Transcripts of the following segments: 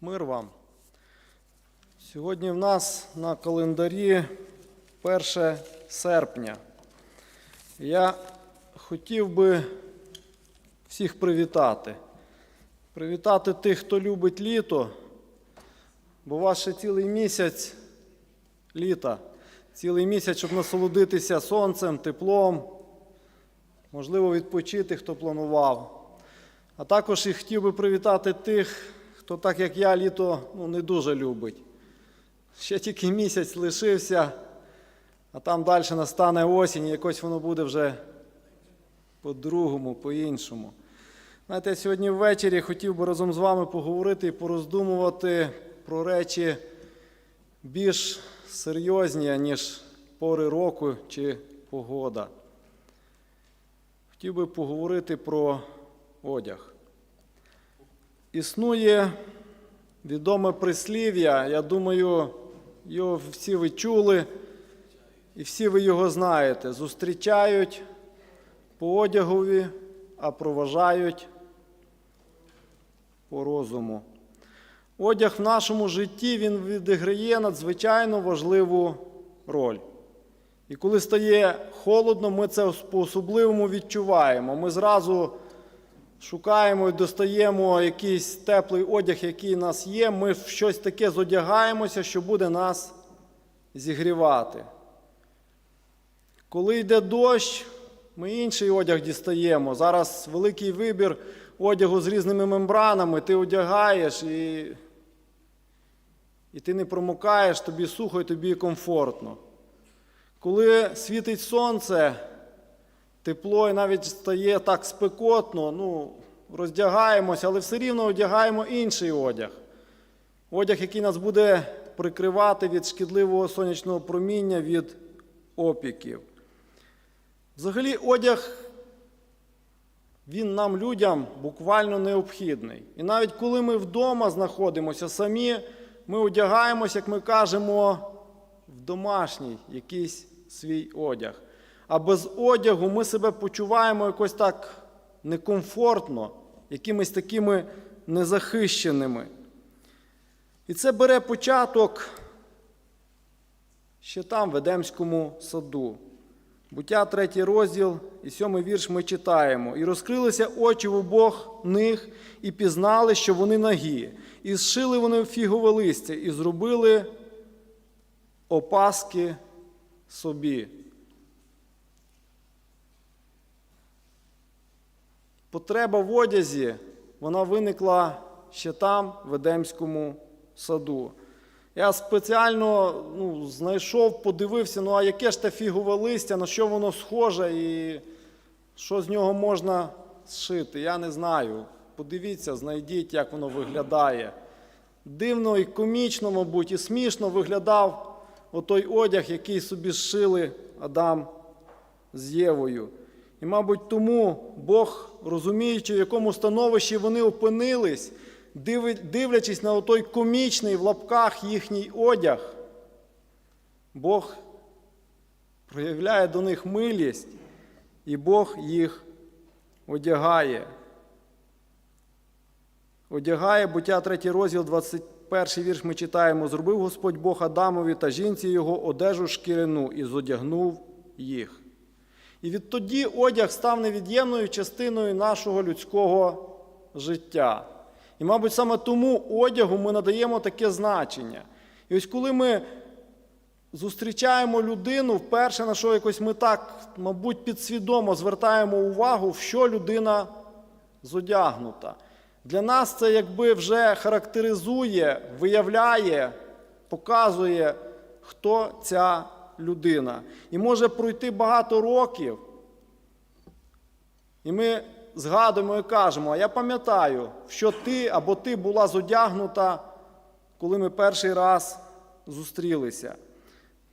Мир вам. Сьогодні в нас на календарі 1 серпня. Я хотів би всіх привітати. Привітати тих, хто любить літо, бо ще цілий місяць літа, цілий місяць, щоб насолодитися сонцем, теплом, можливо, відпочити, хто планував. А також і хотів би привітати тих, хто так як я літо ну, не дуже любить. Ще тільки місяць лишився, а там далі настане осінь, і якось воно буде вже по-другому, по-іншому. Знаєте, сьогодні ввечері хотів би разом з вами поговорити і пороздумувати про речі більш серйозні, ніж пори року чи погода. Хотів би поговорити про одяг. Існує відоме прислів'я, я думаю, його всі ви чули, і всі ви його знаєте. Зустрічають по одягові, а проважають по розуму. Одяг в нашому житті він відіграє надзвичайно важливу роль. І коли стає холодно, ми це по-особливому відчуваємо. Ми зразу шукаємо і достаємо якийсь теплий одяг, який у нас є. Ми в щось таке зодягаємося, що буде нас зігрівати. Коли йде дощ, ми інший одяг дістаємо. Зараз великий вибір одягу з різними мембранами. Ти одягаєш і, і ти не промокаєш, тобі сухо і тобі комфортно. Коли світить сонце, тепло і навіть стає так спекотно, ну, роздягаємося, але все рівно одягаємо інший одяг. Одяг, який нас буде прикривати від шкідливого сонячного проміння, від опіків. Взагалі, одяг, він нам, людям, буквально необхідний. І навіть коли ми вдома знаходимося самі, ми одягаємося, як ми кажемо, в домашній якийсь свій одяг. А без одягу ми себе почуваємо якось так некомфортно, якимись такими незахищеними. І це бере початок ще там, в Едемському саду. Буття, третій розділ і сьомий вірш ми читаємо. І розкрилися очі в обох них, і пізнали, що вони нагі, і зшили вони фігове листя, і зробили опаски собі. Потреба в одязі вона виникла ще там, в Едемському саду. Я спеціально ну, знайшов, подивився, ну а яке ж те фігове листя, на що воно схоже і що з нього можна зшити. Я не знаю. Подивіться, знайдіть, як воно виглядає. Дивно і комічно, мабуть, і смішно виглядав отой одяг, який собі зшили Адам з Євою. І, мабуть, тому Бог, розуміючи, в якому становищі вони опинились, дивлячись на той комічний в лапках їхній одяг, Бог проявляє до них милість, і Бог їх одягає. Одягає буття 3 розділ, 21 вірш ми читаємо: зробив Господь Бог Адамові та жінці його одежу шкірину і зодягнув їх. І відтоді одяг став невід'ємною частиною нашого людського життя. І, мабуть, саме тому одягу ми надаємо таке значення. І ось коли ми зустрічаємо людину, вперше на що якось ми так, мабуть, підсвідомо звертаємо увагу, в що людина зодягнута. Для нас це якби вже характеризує, виявляє, показує, хто ця людина. І може пройти багато років, і ми згадуємо і кажемо, а я пам'ятаю, що ти або ти була зодягнута, коли ми перший раз зустрілися.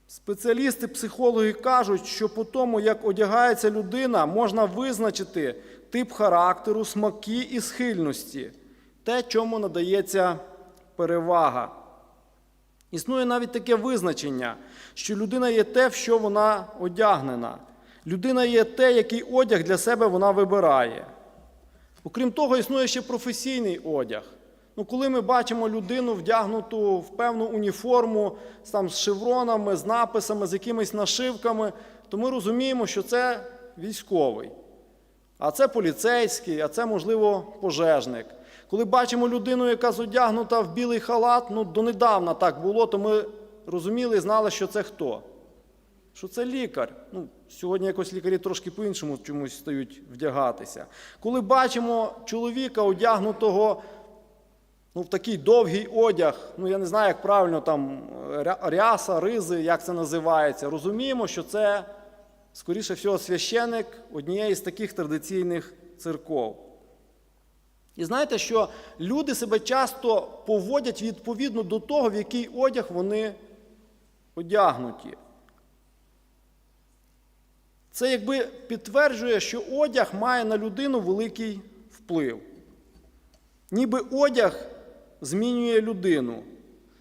Спеціалісти, психологи кажуть, що по тому, як одягається людина, можна визначити тип характеру, смаки і схильності, те, чому надається перевага. Існує навіть таке визначення, що людина є те, в що вона одягнена. Людина є те, який одяг для себе вона вибирає. Окрім того, існує ще професійний одяг. Ну, коли ми бачимо людину вдягнуту в певну уніформу там, з шевронами, з написами, з якимись нашивками, то ми розуміємо, що це військовий. А це поліцейський, а це, можливо, пожежник. Коли бачимо людину, яка зодягнута в білий халат, ну донедавна так було, то ми розуміли і знали, що це хто. Що це лікар. Ну, сьогодні якось лікарі трошки по-іншому чомусь стають вдягатися. Коли бачимо чоловіка, одягнутого ну, в такий довгий одяг, ну я не знаю, як правильно там ряса, ризи, як це називається, розуміємо, що це, скоріше всього, священик однієї з таких традиційних церков. І знаєте, що люди себе часто поводять відповідно до того, в який одяг вони одягнуті. Це якби підтверджує, що одяг має на людину великий вплив. Ніби одяг змінює людину,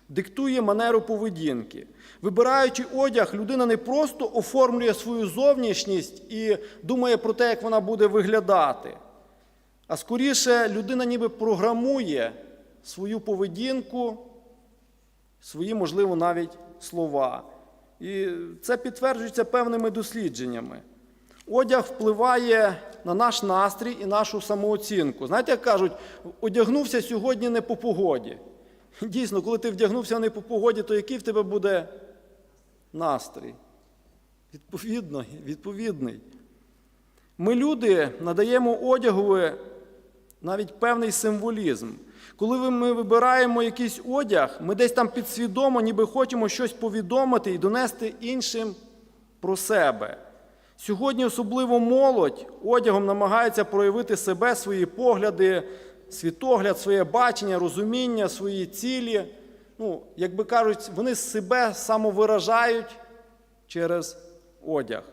диктує манеру поведінки. Вибираючи одяг, людина не просто оформлює свою зовнішність і думає про те, як вона буде виглядати, а скоріше людина ніби програмує свою поведінку, свої, можливо, навіть слова. І це підтверджується певними дослідженнями. Одяг впливає на наш настрій і нашу самооцінку. Знаєте, як кажуть, одягнувся сьогодні не по погоді. Дійсно, коли ти вдягнувся не по погоді, то який в тебе буде настрій? Відповідно, відповідний. Ми, люди, надаємо одягові навіть певний символізм. Коли ми вибираємо якийсь одяг, ми десь там підсвідомо, ніби хочемо щось повідомити і донести іншим про себе. Сьогодні особливо молодь одягом намагається проявити себе, свої погляди, світогляд, своє бачення, розуміння, свої цілі. Ну, як би кажуть, вони себе самовиражають через одяг.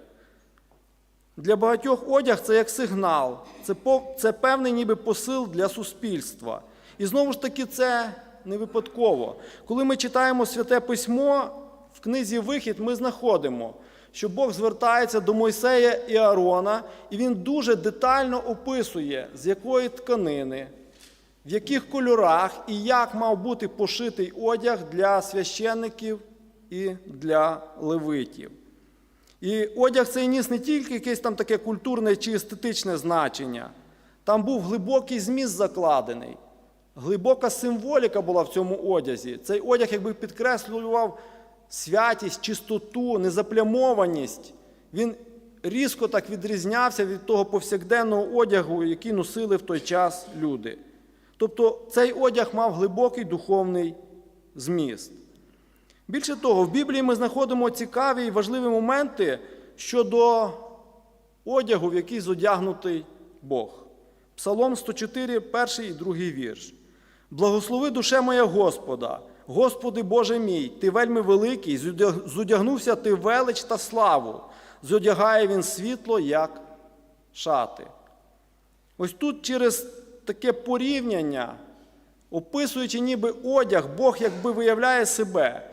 Для багатьох одяг це як сигнал, це, це певний ніби посил для суспільства. І знову ж таки, це не випадково. Коли ми читаємо Святе Письмо, в книзі Вихід ми знаходимо, що Бог звертається до Мойсея і Аарона, і він дуже детально описує, з якої тканини, в яких кольорах і як мав бути пошитий одяг для священників і для левитів. І одяг цей ніс не тільки якесь там таке культурне чи естетичне значення, там був глибокий зміст закладений, глибока символіка була в цьому одязі. Цей одяг якби підкреслював святість, чистоту, незаплямованість. Він різко так відрізнявся від того повсякденного одягу, який носили в той час люди. Тобто цей одяг мав глибокий духовний зміст. Більше того, в Біблії ми знаходимо цікаві і важливі моменти щодо одягу, в який зодягнутий Бог. Псалом 104, перший і другий вірш. Благослови душе моя Господа, Господи Боже мій, Ти вельми великий, зодягнувся Ти велич та славу, зодягає він світло, як шати. Ось тут через таке порівняння, описуючи ніби одяг, Бог якби виявляє себе,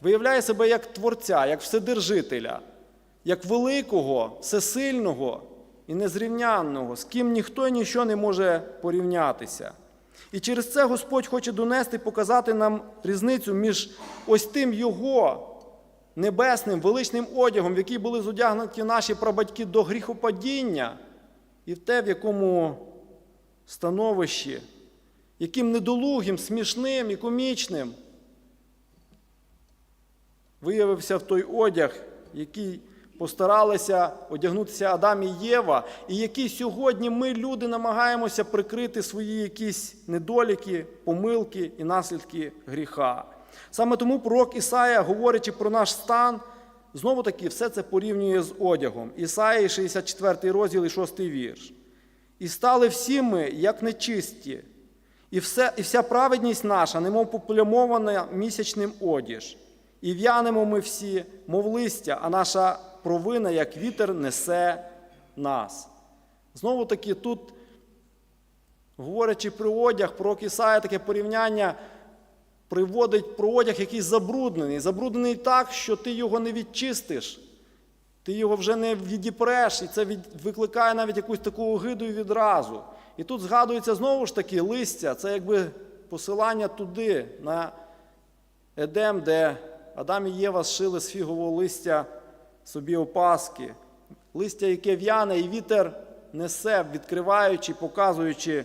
виявляє себе як Творця, як Вседержителя, як великого, всесильного і незрівнянного, з ким ніхто і ніщо не може порівнятися. І через це Господь хоче донести, показати нам різницю між ось тим Його небесним величним одягом, в який були зодягнуті наші прабатьки до гріхопадіння, і в те, в якому становищі, яким недолугим, смішним і комічним виявився в той одяг, який постаралися одягнутися Адам і Єва, і який сьогодні ми, люди, намагаємося прикрити свої якісь недоліки, помилки і наслідки гріха. Саме тому пророк Ісая, говорячи про наш стан, знову таки все це порівнює з одягом. Ісаї, 64 розділ і 6 вірш. І стали всі ми, як нечисті, і, все, і вся праведність наша, немов поплямована місячним одіж. І в'янемо ми всі, мов листя, а наша провина, як вітер, несе нас. Знову таки, тут, говорячи про одяг, про Ісая таке порівняння приводить про одяг, який забруднений. Забруднений так, що ти його не відчистиш, ти його вже не відіпреш, і це викликає навіть якусь таку огиду відразу. І тут згадується знову ж таки листя, це якби посилання туди, на Едем, де Адам і Єва зшили з фігового листя собі опаски, листя, яке в'яне, і вітер несе, відкриваючи, показуючи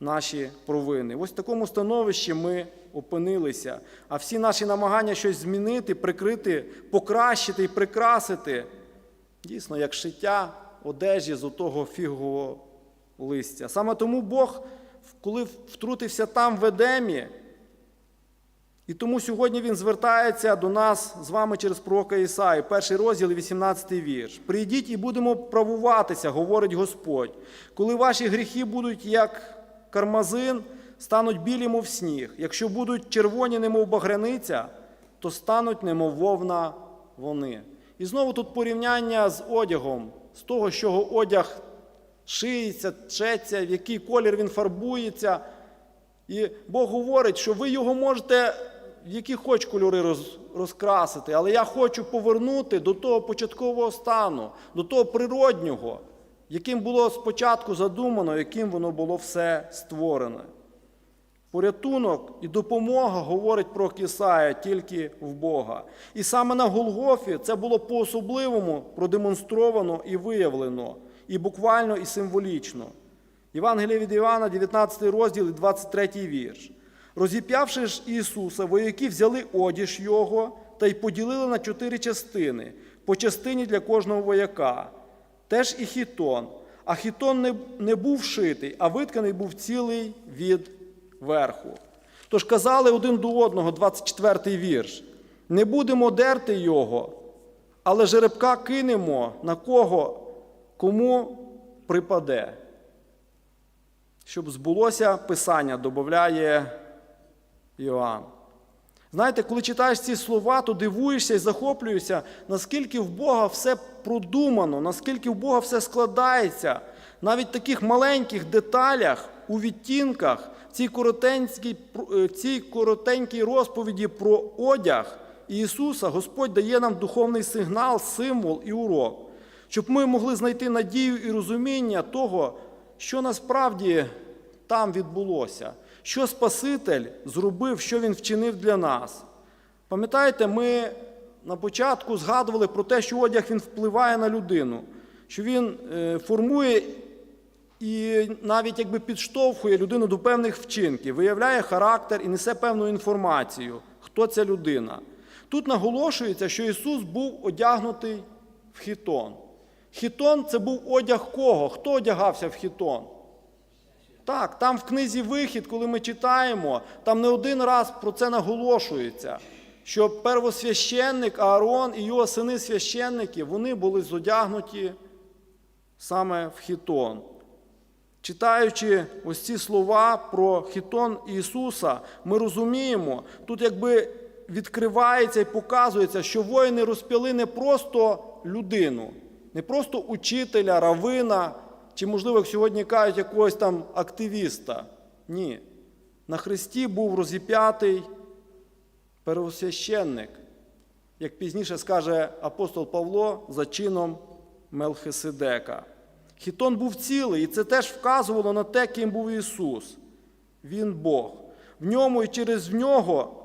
наші провини. Ось в такому становищі ми опинилися. А всі наші намагання щось змінити, прикрити, покращити і прикрасити, дійсно, як шиття одежі з отого фігового листя. Саме тому Бог, коли втрутився там в Едемі, і тому сьогодні він звертається до нас з вами через пророка Ісаї, перший розділ, 18 вірш. Прийдіть і будемо правуватися, говорить Господь. Коли ваші гріхи будуть як кармазин, стануть білі, мов сніг. Якщо будуть червоні, немов багряниця, то стануть немов вовна вони. І знову тут порівняння з одягом, з того, з чого одяг шиється, тчеться, в який колір він фарбується. І Бог говорить, що ви його можете які хоч кольори роз, розкрасити, але я хочу повернути до того початкового стану, до того природнього, яким було спочатку задумано, яким воно було все створене. Порятунок і допомога говорить про Кисая тільки в Бога. І саме на Голгофі це було по-особливому продемонстровано і виявлено, і буквально, і символічно. Євангеліє від Івана, 19 розділ, і 23 вірш. Розіп'явши ж Ісуса, вояки взяли одіж Його та й поділили на чотири частини, по частині для кожного вояка. Теж і хітон. А хітон не, не був шитий, а витканий був цілий від верху. Тож казали один до одного, 24 й вірш. Не будемо дерти його, але жеребка кинемо на кого, кому припаде. Щоб збулося Писання, додає Іоанн. Знаєте, коли читаєш ці слова, то дивуєшся і захоплюєшся, наскільки в Бога все продумано, наскільки в Бога все складається. Навіть в таких маленьких деталях, у відтінках, в цій коротенькій, е, цій коротенькій розповіді про одяг Ісуса, Господь дає нам духовний сигнал, символ і урок, щоб ми могли знайти надію і розуміння того, що насправді там відбулося, що Спаситель зробив, що Він вчинив для нас. Пам'ятаєте, ми на початку згадували про те, що одяг він впливає на людину, що він е, формує і навіть якби підштовхує людину до певних вчинків, виявляє характер і несе певну інформацію, хто ця людина. Тут наголошується, що Ісус був одягнутий в хітон. Хітон це був одяг кого? Хто одягався в хітон? Так, там в книзі Вихід, коли ми читаємо, там не один раз про це наголошується, що первосвященник Аарон і його сини священники, вони були зодягнуті саме в хітон. Читаючи ось ці слова про хітон Ісуса, ми розуміємо, тут якби відкривається і показується, що воїни розп'яли не просто людину, не просто учителя, равина, чи, можливо, сьогодні кажуть, якогось там активіста. Ні. На Христі був розіп'ятий первосвященник, як пізніше скаже апостол Павло, за чином Мелхиседека. Хітон був цілий, і це теж вказувало на те, ким був Ісус. Він Бог. В ньому і через нього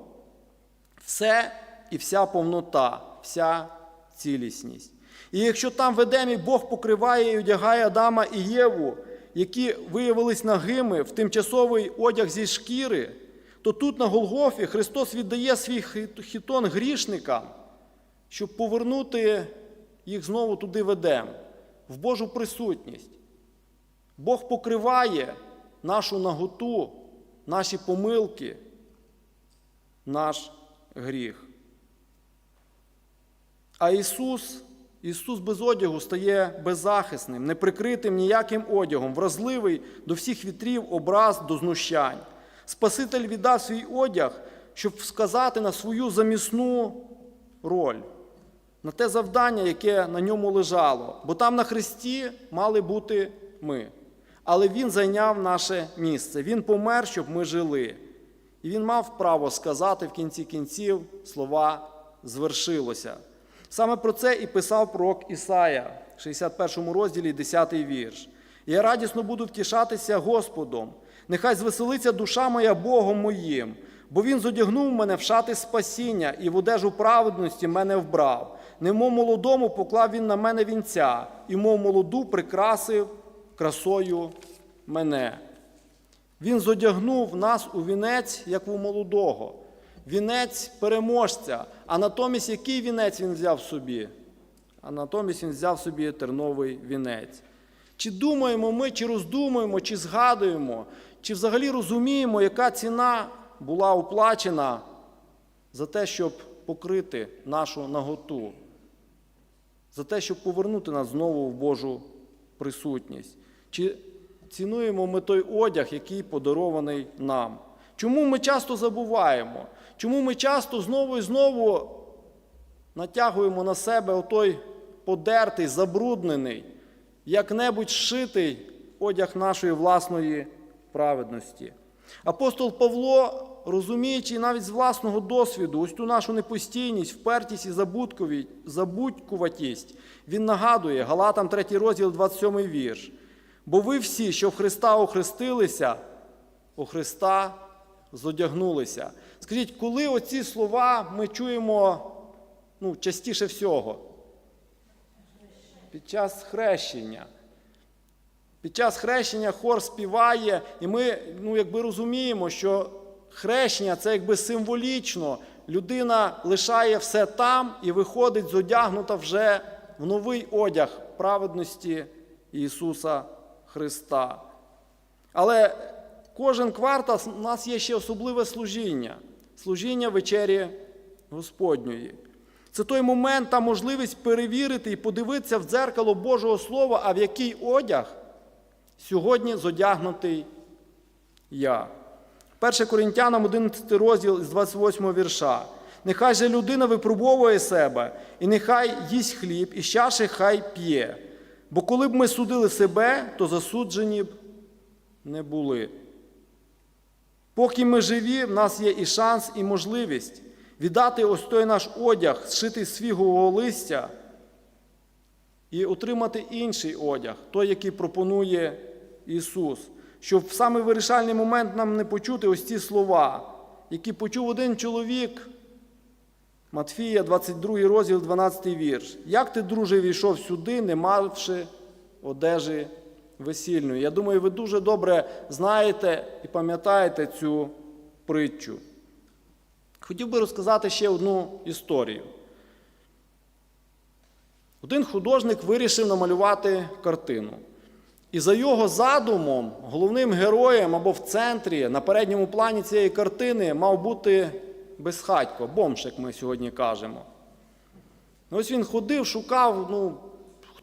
все і вся повнота, вся цілісність. І якщо там в Едемі Бог покриває і одягає Адама і Єву, які виявились нагими в тимчасовий одяг зі шкіри, то тут на Голгофі Христос віддає свій хітон грішникам, щоб повернути їх знову туди в Едем, в Божу присутність. Бог покриває нашу наготу, наші помилки, наш гріх. А Ісус, Ісус без одягу стає беззахисним, неприкритим ніяким одягом, вразливий до всіх вітрів, образ, до знущань. Спаситель віддав свій одяг, щоб сказати на свою замісну роль, на те завдання, яке на ньому лежало. Бо там на Христі мали бути ми. Але Він зайняв наше місце. Він помер, щоб ми жили. І він мав право сказати в кінці кінців слова звершилося. Саме про це і писав пророк Ісая в 61 розділі, 10 вірш. Я радісно буду втішатися Господом. Нехай звеселиться душа моя Богом моїм, бо Він зодягнув мене в шати спасіння і в одежу праведності мене вбрав. Немов молодому поклав він на мене вінця, і мов молоду прикрасив красою мене. Він зодягнув нас у вінець, як у молодого, вінець переможця. А натомість який вінець він взяв собі? А натомість він взяв собі терновий вінець. Чи думаємо ми, чи роздумуємо, чи згадуємо, чи взагалі розуміємо, яка ціна була оплачена за те, щоб покрити нашу наготу, за те, щоб повернути нас знову в Божу присутність? Чи цінуємо ми той одяг, який подарований нам? Чому ми часто забуваємо? Чому ми часто знову і знову натягуємо на себе отой подертий, забруднений, як-небудь зшитий одяг нашої власної праведності? Апостол Павло, розуміючи навіть з власного досвіду, ось ту нашу непостійність, впертість і забудькуватість, він нагадує Галатам 3 розділ, 27 вірш. Бо ви всі, що в Христа охрестилися, у Христа зодягнулися. Скажіть, коли оці слова ми чуємо ну, частіше всього? Під час хрещення. Під час хрещення хор співає, і ми ну, якби розуміємо, що хрещення це якби символічно. Людина лишає все там і виходить зодягнута вже в новий одяг праведності Ісуса Христа. Але кожен квартал у нас є ще особливе служіння служіння вечері Господньої. Це той момент та можливість перевірити і подивитися в дзеркало Божого Слова, а в який одяг сьогодні зодягнутий я. 1 Коринтянам 11 розділ з 28 вірша. Нехай же людина випробовує себе, і нехай їсть хліб, і з хай п'є. Бо коли б ми судили себе, то засуджені б не були. Поки ми живі, в нас є і шанс, і можливість віддати ось той наш одяг, зшитий з фігового листя, і отримати інший одяг, той, який пропонує Ісус. Щоб в самий вирішальний момент нам не почути ось ці слова, які почув один чоловік, Матфія, 22 розділ, 12 вірш. Як ти, друже, війшов сюди, не мавши одежі весільної? Я думаю, ви дуже добре знаєте і пам'ятаєте цю притчу. Хотів би розказати ще одну історію. Один художник вирішив намалювати картину. І за його задумом, головним героєм або в центрі, на передньому плані цієї картини мав бути безхатько, бомж, як ми сьогодні кажемо. Ось він ходив, шукав, ну,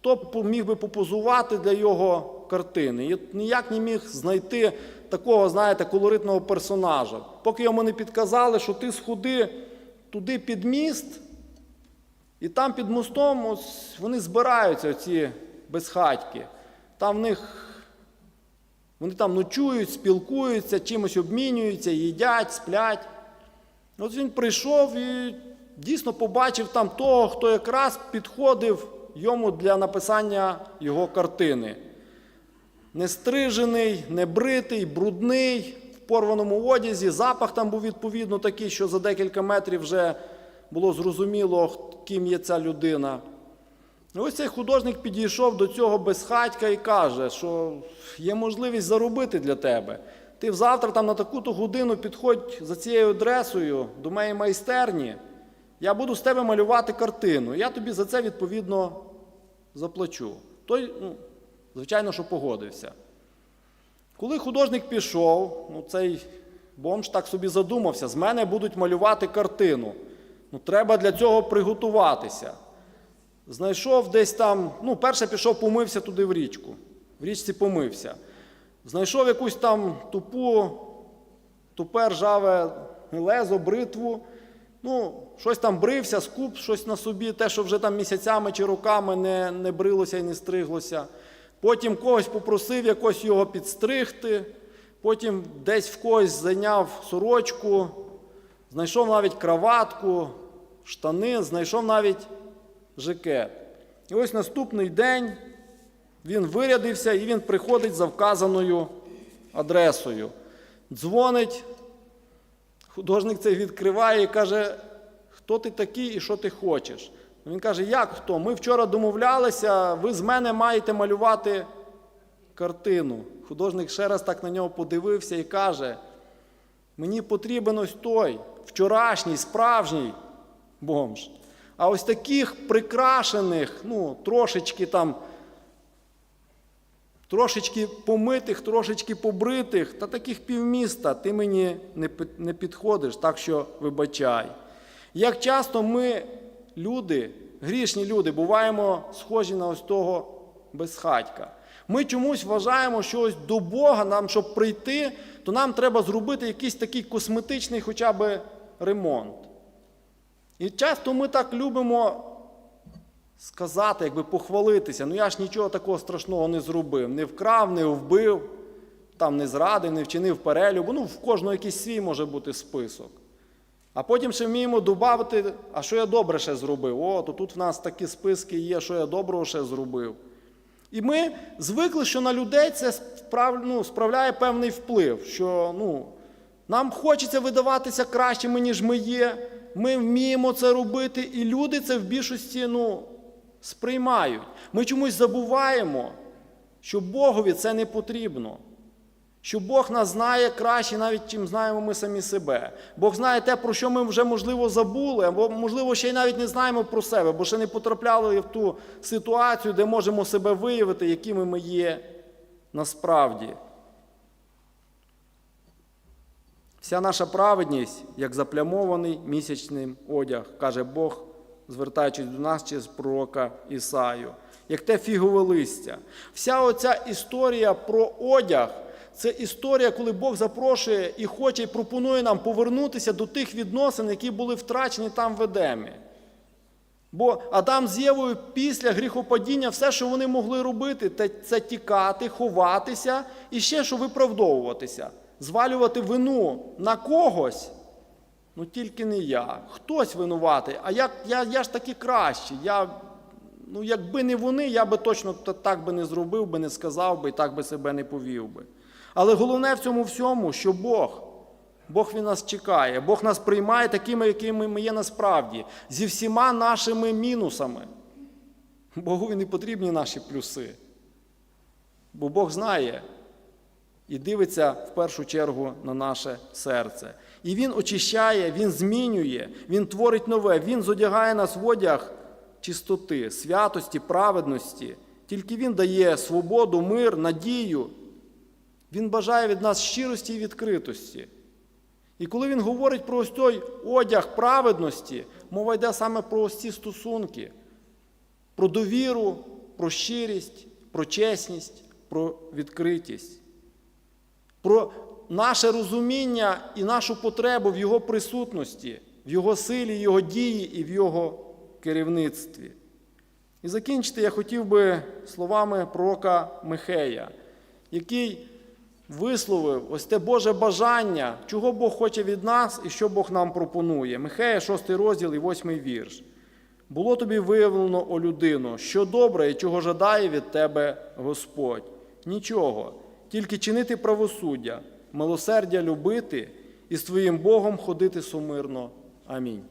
хто міг би попозувати для його картини. І ніяк не міг знайти такого, знаєте, колоритного персонажа. Поки йому не підказали, що ти сходи туди під міст, і там під мостом ось вони збираються, ці безхатьки. Там в них вони там ночують, спілкуються, чимось обмінюються, їдять, сплять. От він прийшов і дійсно побачив там того, хто якраз підходив йому для написання його картини. Нестрижений, небритий, брудний, в порваному одязі, запах там був відповідно такий, що за декілька метрів вже було зрозуміло, ким є ця людина. І ось цей художник підійшов до цього безхатька і каже, що є можливість заробити для тебе. Ти завтра там на таку-то годину підходь за цією адресою до моєї майстерні, я буду з тебе малювати картину. Я тобі за це відповідно заплачу. Той, ну, звичайно, що погодився. Коли художник пішов, ну, цей бомж так собі задумався, з мене будуть малювати картину. Ну, треба для цього приготуватися. Знайшов десь там, ну, перше пішов, помився туди в річку. В річці помився. Знайшов якусь там тупу, тупе ржаве лезо, бритву. Ну, щось там брився, скуп щось на собі, те, що вже там місяцями чи роками не, не брилося і не стриглося. Потім когось попросив якось його підстригти. Потім десь в когось зайняв сорочку, знайшов навіть краватку, штани, знайшов навіть жакет. І ось наступний день він вирядився і він приходить за вказаною адресою. Дзвонить, художник цей відкриває і каже, хто ти такий і що ти хочеш. Він каже, як хто? Ми вчора домовлялися, ви з мене маєте малювати картину. Художник ще раз так на нього подивився і каже: мені потрібен ось той вчорашній, справжній бомж. А ось таких прикрашених, ну, трошечки там, трошечки помитих, трошечки побритих, та таких півміста ти мені не, підходиш, так що вибачай. Як часто ми, люди, грішні люди, буваємо схожі на ось того безхатька. Ми чомусь вважаємо, що ось до Бога нам, щоб прийти, то нам треба зробити якийсь такий косметичний хоча б ремонт. І часто ми так любимо сказати, якби похвалитися. Ну я ж нічого такого страшного не зробив. Не вкрав, не вбив, там не зрадив, не вчинив перелюбу. Ну, в кожного якийсь свій може бути список. А потім ще вміємо додати, а що я добре ще зробив. О, то тут в нас такі списки є, що я доброго ще зробив. І ми звикли, що на людей це справ, ну, справляє певний вплив, що ну, нам хочеться видаватися кращими, ніж ми є. Ми вміємо це робити, і люди це в більшості ну, сприймають. Ми чомусь забуваємо, що Богові це не потрібно. Що Бог нас знає краще, навіть чим знаємо ми самі себе. Бог знає те, про що ми вже, можливо, забули, або, можливо, ще й навіть не знаємо про себе, бо ще не потрапляли в ту ситуацію, де можемо себе виявити, якими ми є насправді. Вся наша праведність, як заплямований місячним одяг, каже Бог, звертаючись до нас через пророка Ісаю, як те фігове листя. Вся оця історія про одяг це історія, коли Бог запрошує і хоче, і пропонує нам повернутися до тих відносин, які були втрачені там в Едемі. Бо Адам з Євою після гріхопадіння все, що вони могли робити, це тікати, ховатися і ще що виправдовуватися, звалювати вину на когось. Ну тільки не я. Хтось винуватий, а я, я, я ж таки кращий. Я, ну, якби не вони, я би точно так би не зробив, би, не сказав би і так би себе не повів би. Але головне в цьому всьому, що Бог. Бог він нас чекає, Бог нас приймає такими, якими ми є насправді, зі всіма нашими мінусами. Богові не потрібні наші плюси. Бо Бог знає і дивиться в першу чергу на наше серце. І Він очищає, Він змінює, Він творить нове, Він зодягає нас в одяг чистоти, святості, праведності. Тільки Він дає свободу, мир, надію. Він бажає від нас щирості і відкритості. І коли він говорить про ось той одяг праведності, мова йде саме про ось ці стосунки, про довіру, про щирість, про чесність, про відкритість, про наше розуміння і нашу потребу в Його присутності, в Його силі, Його дії і в Його керівництві. І закінчити я хотів би словами пророка Михея, який висловив ось те Боже бажання, чого Бог хоче від нас і що Бог нам пропонує. Михея, 6 розділ і 8 вірш. Було тобі виявлено, о людино, що добре і чого жадає від тебе Господь. Нічого, тільки чинити правосуддя, милосердя любити і з твоїм Богом ходити сумирно. Амінь.